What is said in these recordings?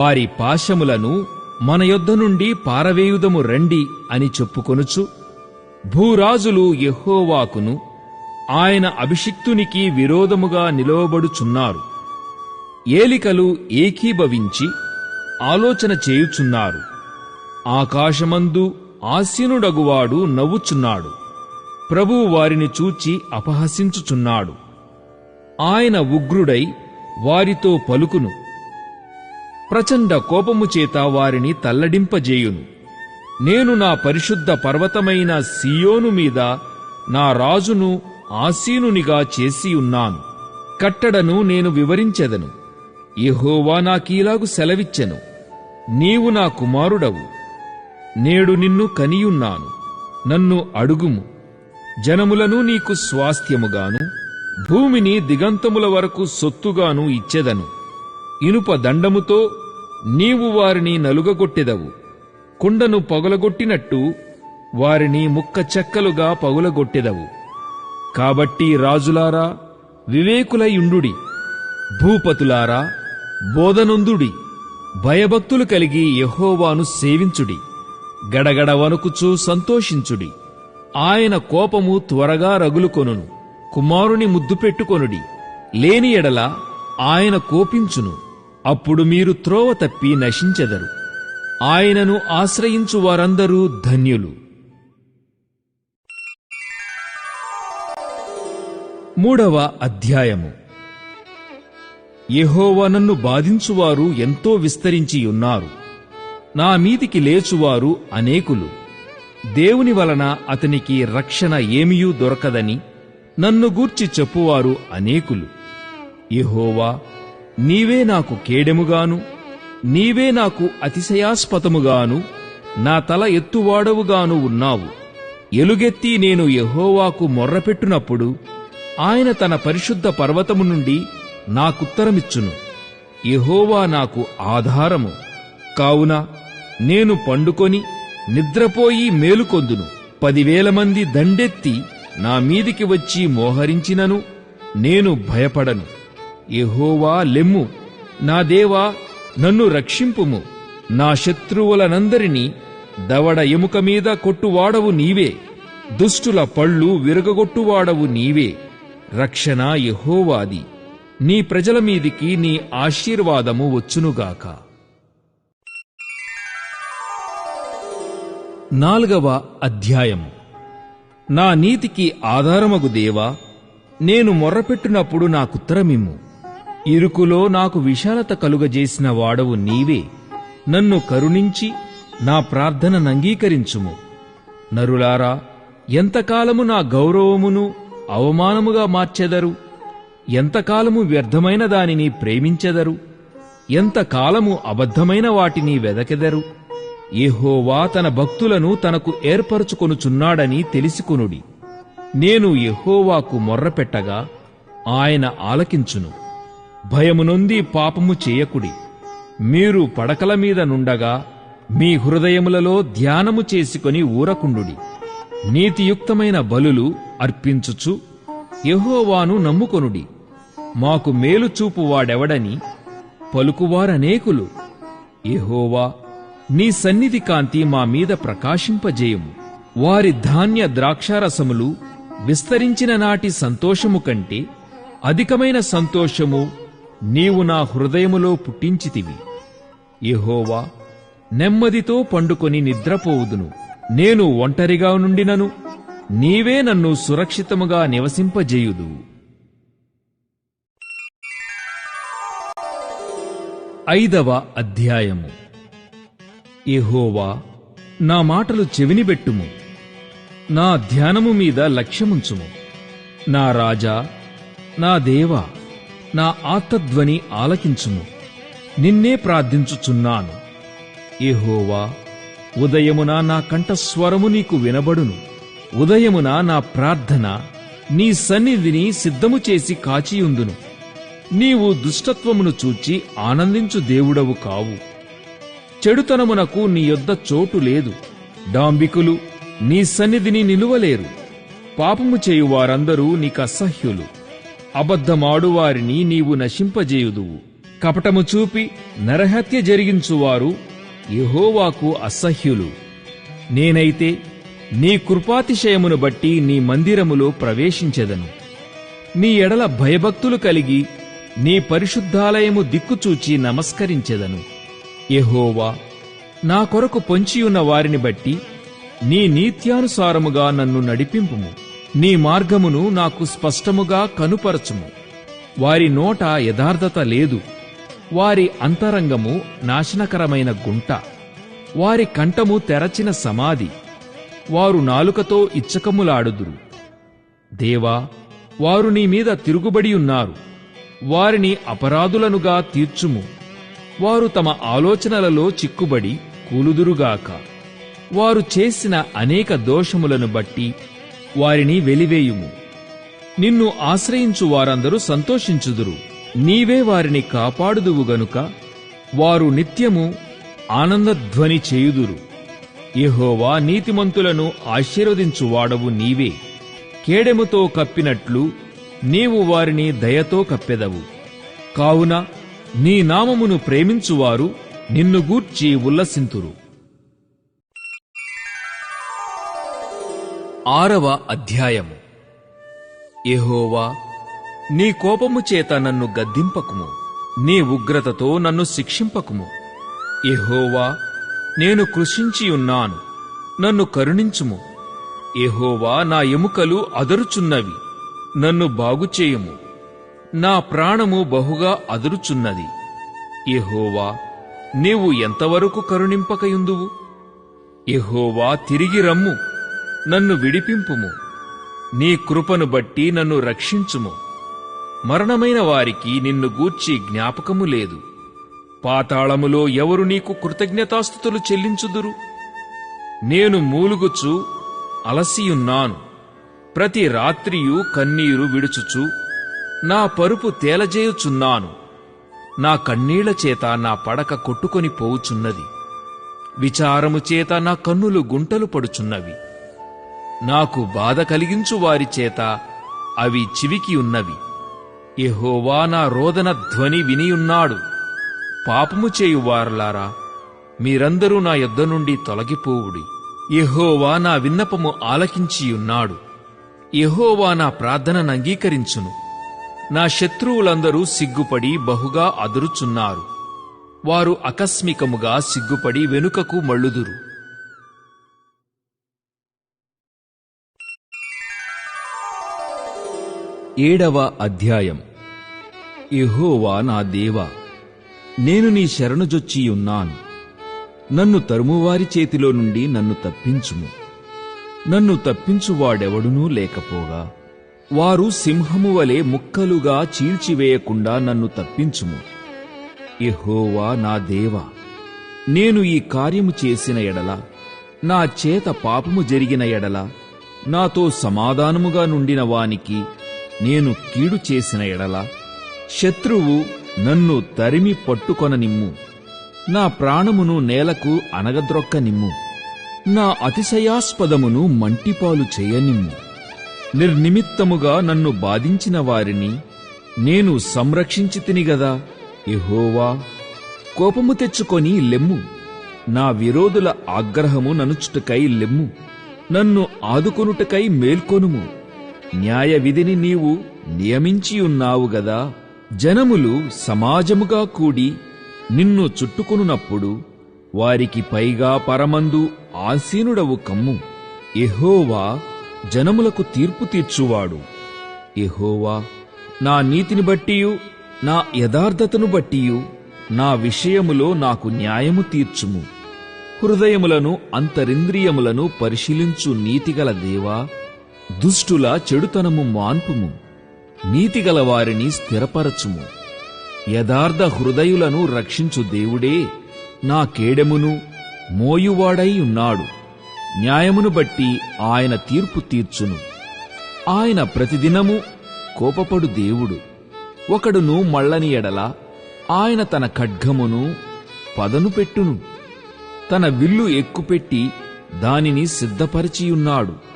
వారి పాశములను మన యొద్ద నుండి పారవేయుదము రండి అని చెప్పుకొనుచు భూరాజులు యెహోవాకును ఆయన అభిషిక్తునికి విరోధముగా నిలవబడుచున్నారు. ఏలికలు ఏకీభవించి ఆలోచన చేయుచున్నారు. ఆకాశమందు ఆసీనుడగువాడు నవ్వుచున్నాడు. ప్రభువు వారిని చూచి అపహసించుచున్నాడు. ఆయన ఉగ్రుడై వారితో పలుకును. ప్రచండ కోపము చేత వారిని తల్లడింపజేయును. నేను నా పరిశుద్ధ పర్వతమైన సియోను మీద నా రాజును ఆసీనునిగా చేసి ఉన్నాను. కట్టడను నేను వివరించెదను. యహోవా నాకీలాగు సెలవిచ్చెను. నీవు నా కుమారుడవు. నేడు నిన్ను కనియున్నాను. నన్ను అడుగుము. జనములను నీకు స్వాస్థ్యముగాను భూమిని దిగంతముల వరకు సొత్తుగాను ఇచ్చెదను. ఇనుప దండముతో నీవు వారిని నలుగగొట్టెదవు. కుండను పగులగొట్టినట్టు వారిని ముక్క చెక్కలుగా పగులగొట్టెదవు. కాబట్టి రాజులారా వివేకులయుండుడి భూపతులారా బోధనొందుడి. భయభక్తులు కలిగి యహోవాను సేవించుడి. గడగడ వణుకుచూ సంతోషించుడి. ఆయన కోపము త్వరగా రగులుకొనును. కుమారుని ముద్దు పెట్టుకొనుడి. లేని ఎడల ఆయన కోపించును. అప్పుడు మీరు త్రోవ తప్పి నశించెదరు. ఆయనను ఆశ్రయించు వారందరూ ధన్యులు. మూడవ అధ్యాయము. యహోవనన్ను బాధించువారు ఎంతో విస్తరించియున్నారు. నా మీదికి లేచువారు అనేకులు. దేవుని వలన అతనికి రక్షణ ఏమియూ దొరకదని నన్ను గూర్చి చెప్పువారు అనేకులు. యహోవా నీవే నాకు కేడెముగాను నీవే నాకు అతిశయాస్పదముగాను నా తల ఎత్తువాడవుగాను ఉన్నావు. ఎలుగెత్తి నేను యహోవాకు మొర్రపెట్టునప్పుడు ఆయన తన పరిశుద్ధ పర్వతము నుండి నాకుత్తరమిచ్చును. యహోవా నాకు ఆధారము. కావున నేను పండుకొని నిద్రపోయి మేలుకొందును. పదివేల మంది దండెత్తి నా మీదికి వచ్చి మోహరించినను నేను భయపడను. యహోవా లెమ్ము. నా దేవా నన్ను రక్షింపుము. నా శత్రువులనందరినీ దవడ ఎముక మీద కొట్టువాడవు నీవే. దుష్టుల పళ్ళు విరగగొట్టువాడవు నీవే. రక్షణ యహోవాది. నీ ప్రజల మీదికి నీ ఆశీర్వాదము వచ్చునుగాక. నాలుగవ అధ్యాయము. నా నీతికి ఆధారమగు దేవా నేను మొర్రపెట్టునప్పుడు నాకుత్తరమిమ్ము ఇరుకులో నాకు విశాలత కలుగజేసిన వాడవు నీవే. నన్ను కరుణించి నా ప్రార్థననంగీకరించుము నరులారా ఎంతకాలము నా గౌరవమును అవమానముగా మార్చెదరు? ఎంతకాలము వ్యర్థమైన దానిని ప్రేమించెదరు? ఎంతకాలము అబద్ధమైన వాటిని వెదకెదరు? యెహోవా తన భక్తులను తనకు ఏర్పరచుకొనుచున్నాడని తెలిసికొనుడి. నేను యహోవాకు మొర్రపెట్టగా ఆయన ఆలకించును. భయమునొంది పాపము చేయకుడి. మీరు పడకల మీద నుండగా మీ హృదయములలో ధ్యానము చేసుకొని ఊరకుండుడి. నీతియుక్తమైన బలులు అర్పించుచు యహోవాను నమ్ముకొనుడి. మాకు మేలు వాడెవడని పలుకువారనేకులు. యహోవా నీ సన్నిధి కాంతి మా మీద ప్రకాశింపజేయము. వారి ధాన్య ద్రాక్షారసములు విస్తరించిన నాటి సంతోషము కంటే అధికమైన సంతోషము నీవు నా హృదయములో పుట్టించితివి. యహోవా నెమ్మదితో పండుకొని నిద్రపోవుదును. నేను ఒంటరిగా నుండినను. నీవే నన్ను సురక్షితముగా నివసింపజేయుదు. ఐదవ అధ్యాయము. ఎహోవా నా మాటలు చెవినిబెట్టుము నా ధ్యానము మీద లక్ష్యముంచుము. నా రాజా నా దేవా నా ఆత్మధ్వని ఆలకించుము. నిన్నే ప్రార్థించుచున్నాను. ఏహోవా ఉదయమున నా కంఠస్వరము నీకు వినబడును. ఉదయమున నా ప్రార్థన నీ సన్నిధిని సిద్ధము చేసి కాచియుందును. నీవు దుష్టత్వమును చూచి ఆనందించు దేవుడవు కావు. చెడుతనమునకు నీ యొద్ద చోటు లేదు. డాంబికులు నీ సన్నిధిని నిలువలేరు. పాపము చేయు వారందరూ నీకు అసహ్యులు అబద్ధమాడువారిని నీవు నశింపజేయుదువు. కపటము చూపి నరహత్య జరిగించువారు యహోవాకు అసహ్యులు. నేనైతే నీ కృపాతిశయమును బట్టి నీ మందిరములో ప్రవేశించెదను. నీ ఎడల భయభక్తులు కలిగి నీ పరిశుద్ధాలయము దిక్కుచూచి నమస్కరించెదను. యహోవా నా కొరకు పొంచియున్న వారిని బట్టి నీ నీత్యానుసారముగా నన్ను నడిపింపుము. నీ మార్గమును నాకు స్పష్టముగా కనుపరచుము. వారి నోట యథార్థత లేదు. వారి అంతరంగము నాశనకరమైన గుంట. వారి కంఠము తెరచిన సమాధి. వారు నాలుకతో ఇచ్చకములాడుదురు. దేవా వారు నీ మీద తిరుగుబడి ఉన్నారు. వారిని అపరాధులనుగా తీర్చుము. వారు తమ ఆలోచనలలో చిక్కుబడి కూలుదురుగాక. వారు చేసిన అనేక దోషములను బట్టి వారిని వెలివేయుము. నిన్ను ఆశ్రయించు వారందరూ సంతోషించుదురు. నీవే వారిని కాపాడుదువు గనుక వారు నిత్యము ఆనందధ్వని చేయుదురు. యహోవా నీతిమంతులను ఆశీర్వదించువాడవు నీవే. కేడెముతో కప్పినట్లు నీవు వారిని దయతో కప్పెదవు. కావున నీ నామమును ప్రేమించువారు నిన్ను గూర్చి ఉల్లసింతురు. ఆరవ అధ్యాయము. ఎహోవా నీ కోపము చేత నన్ను గద్దింపకుము. నీ ఉగ్రతతో నన్ను శిక్షింపకుము. ఎహోవా నేను కృషించి ఉన్నాను నన్ను కరుణించుము. ఎహోవా నా ఎముకలు అదరుచున్నవి నన్ను బాగుచేయుము నా ప్రాణము బహుగా అదురుచున్నది. ఎహోవా నీవు ఎంతవరకు కరుణింపకయుందువు? ఎహోవా తిరిగి రమ్ము. నన్ను విడిపింపుము. నీ కృపను బట్టి నన్ను రక్షించుము. మరణమైన వారికి నిన్ను గూర్చి జ్ఞాపకము లేదు. పాతాళములో ఎవరు నీకు కృతజ్ఞతాస్థుతులు చెల్లించుదురు? నేను మూలుగుచు అలసియున్నాను. ప్రతి రాత్రియు కన్నీరు విడుచుచు నా పరుపు తేలజేయుచున్నాను. నా కన్నీళ్ళ చేత నా పడక కొట్టుకొని పోవుచున్నది. విచారము చేత నా కన్నులు గుంటలు పడుచున్నవి. నాకు బాధ కలిగించు వారి చేత అవి చివికి ఉన్నవి. ఎహోవా నా రోదన ధ్వని వినియున్నాడు. పాపము చేయువారలారా మీరందరూ నా యొద్ద నుండి తొలగిపోవుడి. ఎహోవా నా విన్నపము ఆలకించియున్నాడు. ఎహోవా నా ప్రార్థనను అంగీకరించును. నా శత్రువులందరూ సిగ్గుపడి బహుగా అదురుచున్నారు. వారు ఆకస్మికముగా సిగ్గుపడి వెనుకకు మళ్ళుదురు. ఏడవ అధ్యాయం. ఎహోవా నా దేవా నేను నీ శరణుజొచ్చియున్నాను నన్ను తరుమువారి చేతిలో నుండి నన్ను తప్పించుము. నన్ను తప్పించువాడెవడునూ లేకపోగా వారు సింహము వలె ముక్కలుగా చీల్చివేయకుండా నన్ను తప్పించుము. ఎహోవా నా దేవా నేను ఈ కార్యము చేసిన ఎడల నా చేత పాపము జరిగిన ఎడల నాతో సమాధానముగా నుండిన వానికి నేను కీడు చేసిన ఎడల శత్రువు నన్ను తరిమి పట్టుకొననిమ్ము. నా ప్రాణమును నేలకు అనగద్రొక్కనిమ్ము. నా అతిశయాస్పదమును మంటిపాలు చేయనిమ్ము. నిర్నిమిత్తముగా నన్ను బాధించిన వారిని నేను సంరక్షించి తిని గదా కోపము తెచ్చుకొని లెమ్ము. నా విరోధుల ఆగ్రహము ననుచుటకై లెమ్ము. నన్ను ఆదుకొనుటకై మేల్కొనుము. న్యాయ విధిని నీవు నియమించియున్నావు గదా. జనములు సమాజముగా కూడి నిన్ను చుట్టుకొనున్నప్పుడు వారికి పైగా పరమందు ఆసీనుడవు కమ్ము. ఎహోవా జనములకు తీర్పు తీర్చువాడు. ఎహోవా నా నీతిని బట్టియు నా యథార్థతను బట్టియు నా విషయములో నాకు న్యాయము తీర్చుము. హృదయములను అంతరింద్రియములను పరిశీలించు నీతిగల దేవా దుష్టుల చెడుతనము మాన్పుము నీతిగల వారిని స్థిరపరచుము. యథార్థ హృదయులను రక్షించు దేవుడే నా కేడెమును మోయువాడై ఉన్నాడు. న్యాయమును బట్టి ఆయన తీర్పు తీర్చును. ఆయన ప్రతిదినము కోపపడు దేవుడు. ఒకడును మళ్ళని ఎడల ఆయన తన ఖడ్గమును పదను పెట్టును. తన విల్లు ఎక్కుపెట్టి దానిని సిద్ధపరిచియున్నాడు.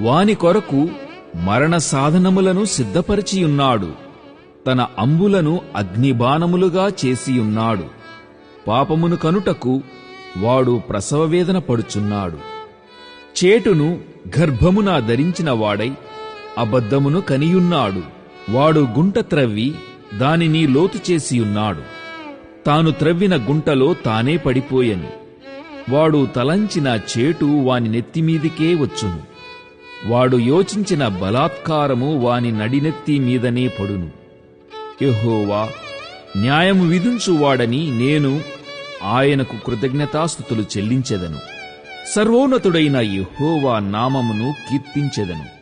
వాని కొరకు మరణ సాధనములను సిద్ధపరిచియున్నాడు. తన అంబులను అగ్నిబాణములుగా చేసియున్నాడు. పాపమును కనుటకు వాడు ప్రసవవేదన పడుచున్నాడు. చేటును గర్భమున ధరించిన వాడై అబద్ధమును కనియున్నాడు. వాడు గుంట త్రవ్వి దానిని లోతు చేసియున్నాడు. తాను త్రవ్విన గుంటలో తానే పడిపోయెను. వాడు తలంచిన చేటు వాని నెత్తిమీదికే వచ్చును. వాడు యోచించిన బలాత్కారము వాని నడినెత్తి మీదనే పడును. యహోవా న్యాయము విధించువాడని నేను ఆయనకు కృతజ్ఞతాస్థుతులు చెల్లించెదను. సర్వోన్నతుడైన యహోవా నామమును కీర్తించెదను.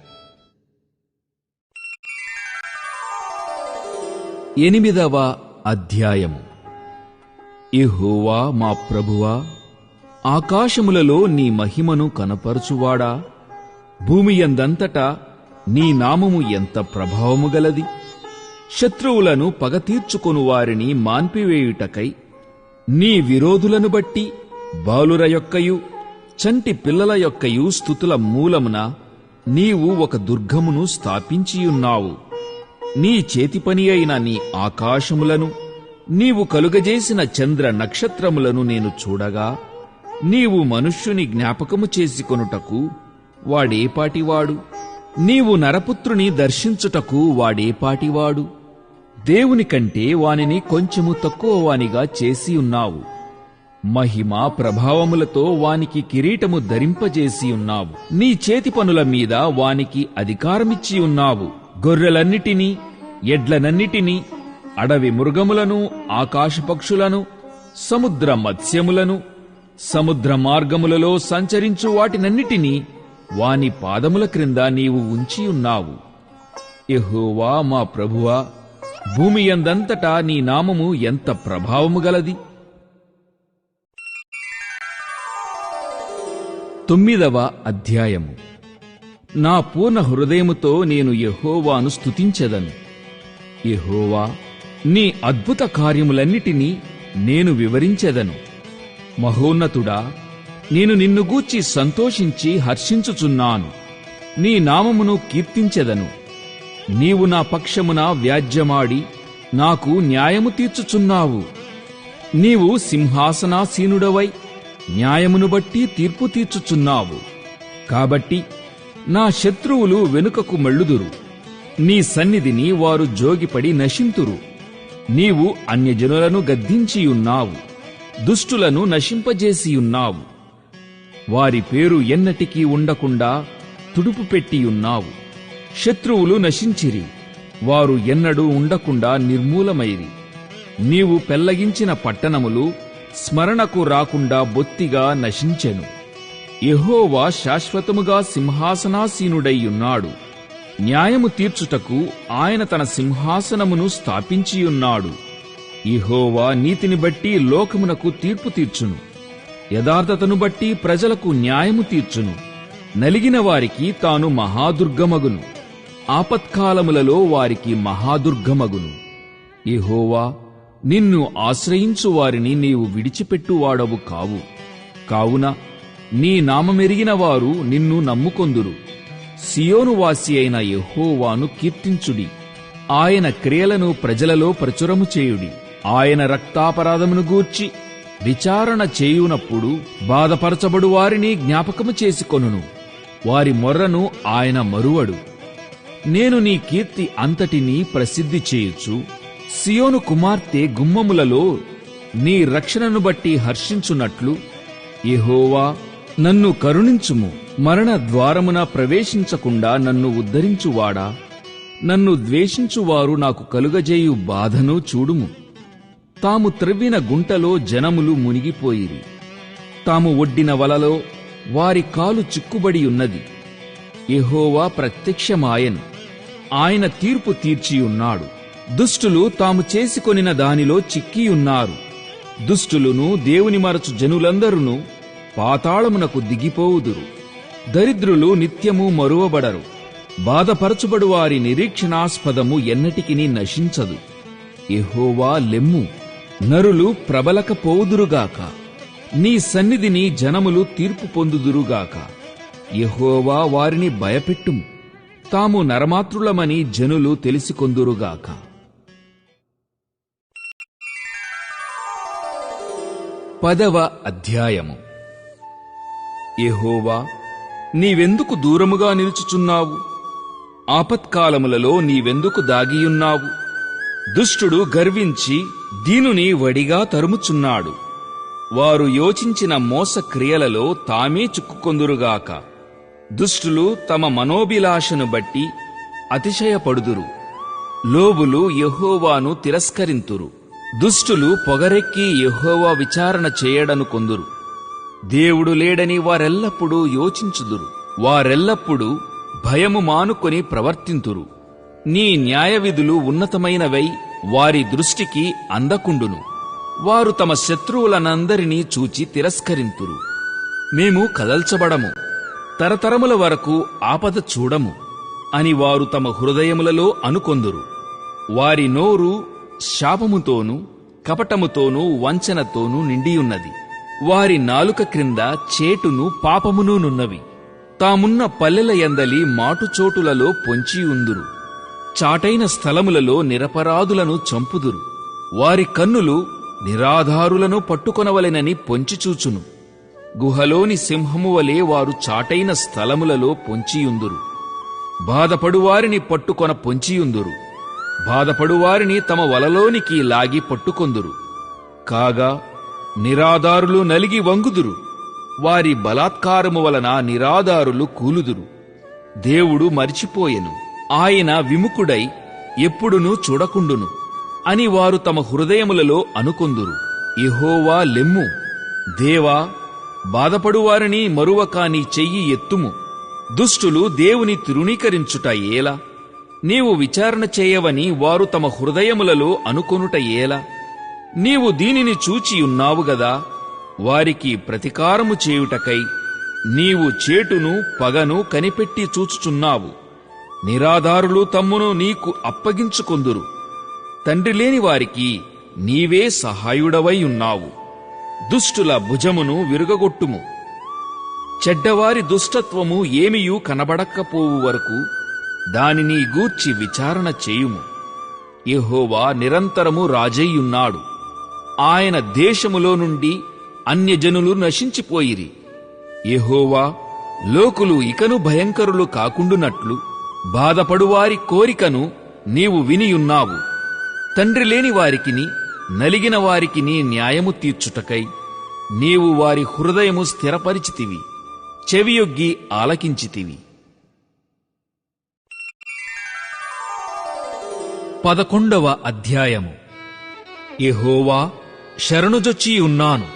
ఎనిమిదవ అధ్యాయము. యహోవా మా ప్రభువా ఆకాశములలో నీ మహిమను కనపరచువాడా? భూమి ఎందంతటా నీ నామము ఎంత ప్రభావము గలది? శత్రువులను పగ తీర్చుకొను వారిని మాన్పివేయుటకై నీ విరోధులను బట్టి బాలుర యొక్కయు చంటి పిల్లల యొక్కయు స్థుతుల మూలమున నీవు ఒక దుర్గమును స్థాపించియున్నావు. నీ చేతి పని అయిన నీ ఆకాశములను నీవు కలుగజేసిన చంద్ర నక్షత్రములను నేను చూడగా నీవు మనుష్యుని జ్ఞాపకము చేసుకొనుటకు వాడేపాటివాడు. నీవు నరపుత్రుని దర్శించుటకు వాడేపాటివాడు. దేవుని కంటే వానిని కొంచెము తక్కువ వానిగా చేసి ఉన్నావు. మహిమ ప్రభావములతో వానికి కిరీటము ధరింపజేసి ఉన్నావు. నీ చేతి పనుల మీద వానికి అధికారమిచ్చి ఉన్నావు. గొర్రెలన్నిటినీ ఎడ్లనన్నిటినీ అడవి మృగములను ఆకాశపక్షులను సముద్ర మత్స్యములను సముద్ర మార్గములలో సంచరించు వాటినన్నిటినీ వాని పాదముల క్రింద నీవు ఉంచి ఉన్నావు. ఎహోవా మా ప్రభువా భూమి ఎందంతటా నీ నామము ఎంత ప్రభావము గలది? తొమ్మిదవ అధ్యాయము. నా పూర్ణ హృదయముతో నేను ఎహోవాను స్తుతించెదను. ఎహోవా నీ అద్భుత కార్యములన్నిటినీ నేను వివరించెదను. మహోన్నతుడా నేను నిన్ను గూర్చి సంతోషించి హర్షించుచున్నాను. నీ నామమును కీర్తించెదను. నీవు నా పక్షమున వ్యాజ్యమాడి నాకు న్యాయము తీర్చుచున్నావు. నీవు సింహాసనాసీనుడవై న్యాయమును బట్టి తీర్పు తీర్చుచున్నావు. కాబట్టి నా శత్రువులు వెనుకకు మళ్ళుదురు. నీ సన్నిధిని వారు జోగిపడి నశింతురు. నీవు అన్యజనులను గద్దించియున్నావు. దుష్టులను నశింపజేసియున్నావు. వారి పేరు ఎన్నటికీ ఉండకుండా తుడుపు పెట్టియున్నావు. శత్రువులు నశించిరి. వారు ఎన్నడూ ఉండకుండా నిర్మూలమైరి. నీవు పెల్లగించిన పట్టణములు స్మరణకు రాకుండా బొత్తిగా నశించెను. యహోవా శాశ్వతముగా సింహాసనాసీనుడైయున్నాడు న్యాయము తీర్చుటకు ఆయన తన సింహాసనమును స్థాపించియున్నాడు. ఇహోవా నీతిని బట్టి లోకమునకు తీర్పు తీర్చును. యథార్థతను బట్టి ప్రజలకు న్యాయము తీర్చును. నలిగిన వారికి తాను మహాదుర్గమగును. ఆపత్కాలములలో వారికి మహాదుర్గమగును. ఇహోవా నిన్ను ఆశ్రయించు వారిని నీవు విడిచిపెట్టువాడవు కావు. కావున నీ నామమెరిగిన వారు నిన్ను నమ్ముకొందురు. సియోనువాసి అయిన యహోవాను కీర్తించుడి. ఆయన క్రియలను ప్రజలలో ప్రచురము చేయుడి. ఆయన రక్తాపరాధమును గూర్చి విచారణ చేయునప్పుడు బాధపరచబడు వారిని జ్ఞాపకము చేసుకొనును. వారి మొర్రను ఆయన మరువడు. నేను నీ కీర్తి అంతటినీ ప్రసిద్ధి చేయుచు సియోను కుమార్తె గుమ్మములలో నీ రక్షణను బట్టి హర్షించున్నట్లు ఎహోవా నన్ను కరుణించుము. మరణ ద్వారమున ప్రవేశించకుండా నన్ను ఉద్ధరించువాడా? నన్ను ద్వేషించువారు నాకు కలుగజేయు బాధను చూడుము. తాము త్రవ్విన గుంటలో జనములు మునిగిపోయిరి. తాము ఒడ్డిన వలలో వారి కాలు చిక్కుబడి ఉన్నది. ఎహోవా ప్రత్యక్షమాయన్. ఆయన తీర్పు తీర్చియున్నాడు. దుష్టులు తాము చేసుకొనిన దానిలో చిక్కియున్నారు. దుష్టులును దేవుని మరచు జనులందరును పాతాళమునకు దిగిపోవుదురు. దరిద్రులు నిత్యము మరువబడరు. బాధపరచుబడు వారి నిరీక్షణాస్పదము ఎన్నటికిని నశించదు. ఎహోవా లెమ్ము. నరులు ప్రబలకపోవుదురుగాక నీ సన్నిధిని జనములు తీర్పు పొందుదురుగాక. యహోవా వారిని భయపెట్టు తాము నరమాతృలమని జనులు తెలిసికొందురుగాక. పదవ అధ్యాయము. యహోవా నీవెందుకు దూరముగా నిలుచుచున్నావు? ఆపత్కాలములలో నీవెందుకు దాగియున్నావు? దుష్టుడు గర్వించి దీనుని వడిగా తరుముచున్నాడు. వారు యోచించిన మోసక్రియలలో తామే చిక్కుకొందురుగాక. దుష్టులు తమ మనోభిలాషను బట్టి అతిశయపడుదురు. లోబులు యహోవాను తిరస్కరింతురు. దుష్టులు పొగరెక్కి యహోవా విచారణ చేయడను కొందురు. దేవుడు లేడని వారెల్లప్పుడూ యోచించుదురు. వారెల్లప్పుడూ భయము మానుకొని ప్రవర్తింతురు. నీ న్యాయవిధులు ఉన్నతమైనవై వారి దృష్టికి అందకుండును. వారు తమ శత్రువులనందరినీ చూచి తిరస్కరింతురు. మేము కదల్చబడము. తరతరముల వరకు ఆపద చూడము అని వారు తమ హృదయములలో అనుకొందురు. వారి నోరు శాపముతోనూ కపటముతోనూ వంచనతోనూ నిండియున్నది. వారి నాలుక క్రింద చేటును పాపమునూనున్నవి తామున్న పల్లెల ఎందలి మాటుచోటులలో పొంచియుందురు. చాటైన స్థలములలో నిరపరాధులను చంపుదురు. వారి కన్నులు నిరాధారులను పట్టుకొనవలెనని పొంచిచూచును. గుహలోని సింహము వలె వారు చాటైన స్థలములలో పొంచియుందురు. బాధపడువారిని పట్టుకొన పొంచియుందురు. బాధపడువారిని తమ వలలోనికి లాగి పట్టుకొందురు. కాగా నిరాధారులు నలిగి వంగుదురు. వారి బలాత్కారము వలన నిరాధారులు కూలుదురు. దేవుడు మరిచిపోయెను. ఆయన విముఖుడై ఎప్పుడునూ చూడకుండును అని వారు తమ హృదయములలో అనుకొందురు. యెహోవా లెమ్ము. దేవా బాధపడువారిని మరువక నీ చెయ్యి ఎత్తుము. దుష్టులు దేవుని తృణీకరించుట ఏలా నీవు విచారణ చేయవని వారు తమ హృదయములలో అనుకొనుట ఏలా? నీవు దీనిని చూచియున్నావుగదా వారికి ప్రతికారము చేయుటకై నీవు చేటును పగను కనిపెట్టి చూచుచున్నావు. నిరాధారులు తమ్మును నీకు అప్పగించుకొందురు. తండ్రి లేని వారికి నీవే సహాయుడవై ఉన్నావు. దుష్టుల భుజమును విరుగగొట్టుము. చెడ్డవారి దుష్టత్వము ఏమియూ కనబడకపోవు వరకు దానిని గూర్చి విచారణ చేయుము. యహోవా నిరంతరము రాజయ్యున్నాడు. ఆయన దేశములో నుండి అన్యజనులు నశించిపోయిరి. యహోవా లోకులు ఇకను భయంకరులు కాకుండునట్లు బాధపడువారి కోరికను నీవు వినియున్నావు. తండ్రి లేని వారికిని నలిగిన వారికిని న్యాయము తీర్చుటకై నీవు వారి హృదయము స్థిరపరిచితివి చెవియొగ్గి ఆలకించితివి. పదకొండవ అధ్యాయము. యెహోవా శరణుజొచ్చియున్నాను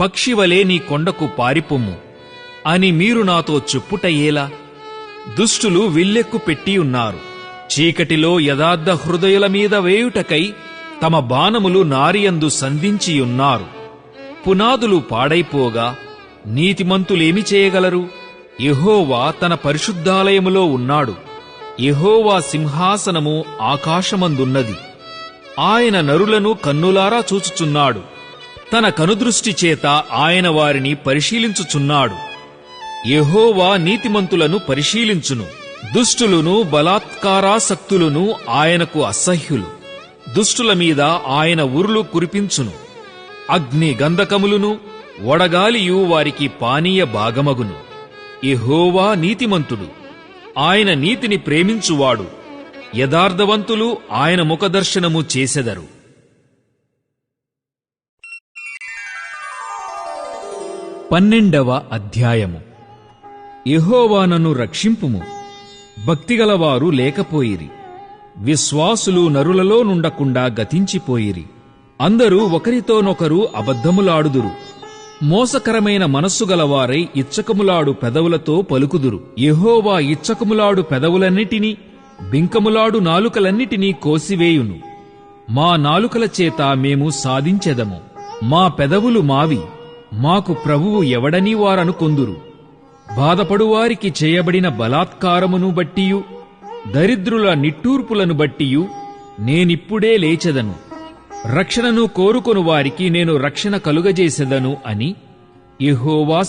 పక్షివలే నీ కొండకు పారిపొమ్ము అని మీరు నాతో చెప్పుటయేలా? దుష్టులు విల్లెక్కు పెట్టి ఉన్నారు. చీకటిలో యథార్థ హృదయుల మీద వేయుటకై తమ బాణములు నారియందు సంధించియున్నారు పునాదులు పాడైపోగా నీతిమంతులేమి చేయగలరు? ఎహోవా తన పరిశుద్ధాలయములో ఉన్నాడు. ఎహోవా సింహాసనము ఆకాశమందున్నది. ఆయన నరులను కన్నులారా చూచుచున్నాడు. తన కనుదృష్టి చేత ఆయన వారిని పరిశీలించుచున్నాడు. యహోవా నీతిమంతులను పరిశీలించును. దుష్టులను బలాత్కారాసక్తులను ఆయనకు అసహ్యులు. దుష్టుల మీద ఆయన ఉరులు కురిపించును. అగ్ని గంధకములును వడగాలియు వారికి పానీయ భాగమగును. ఇహోవా నీతిమంతుడు. ఆయన నీతిని ప్రేమించువాడు. యథార్థవంతులు ఆయన ముఖదర్శనము చేసెదరు. పన్నెండవ అధ్యాయము. యెహోవా నన్ను రక్షింపుము. భక్తిగలవారు లేకపోయిరి. విశ్వాసులు నరులలో నుండకుండా గతించిపోయిరి. అందరూ ఒకరితోనొకరు అబద్ధములాడుదురు. మోసకరమైన మనస్సు గలవారై ఇచ్చకములాడు పెదవులతో పలుకుదురు. ఎహోవా ఇచ్చకములాడు పెదవులన్నిటినీ బింకములాడు నాలుకలన్నిటినీ కోసివేయును. మా నాలుకల చేత మేము సాధించెదము. మా పెదవులు మావి. మాకు ప్రభువు ఎవడని వారనుకొందురు. బాధపడువారికి చేయబడిన బలాత్కారమును బట్టియు దరిద్రుల నిట్టూర్పులను బట్టియు నేనిప్పుడే లేచెదను. రక్షణను కోరుకొను వారికి నేను రక్షణ కలుగజేసెదను అని యెహోవా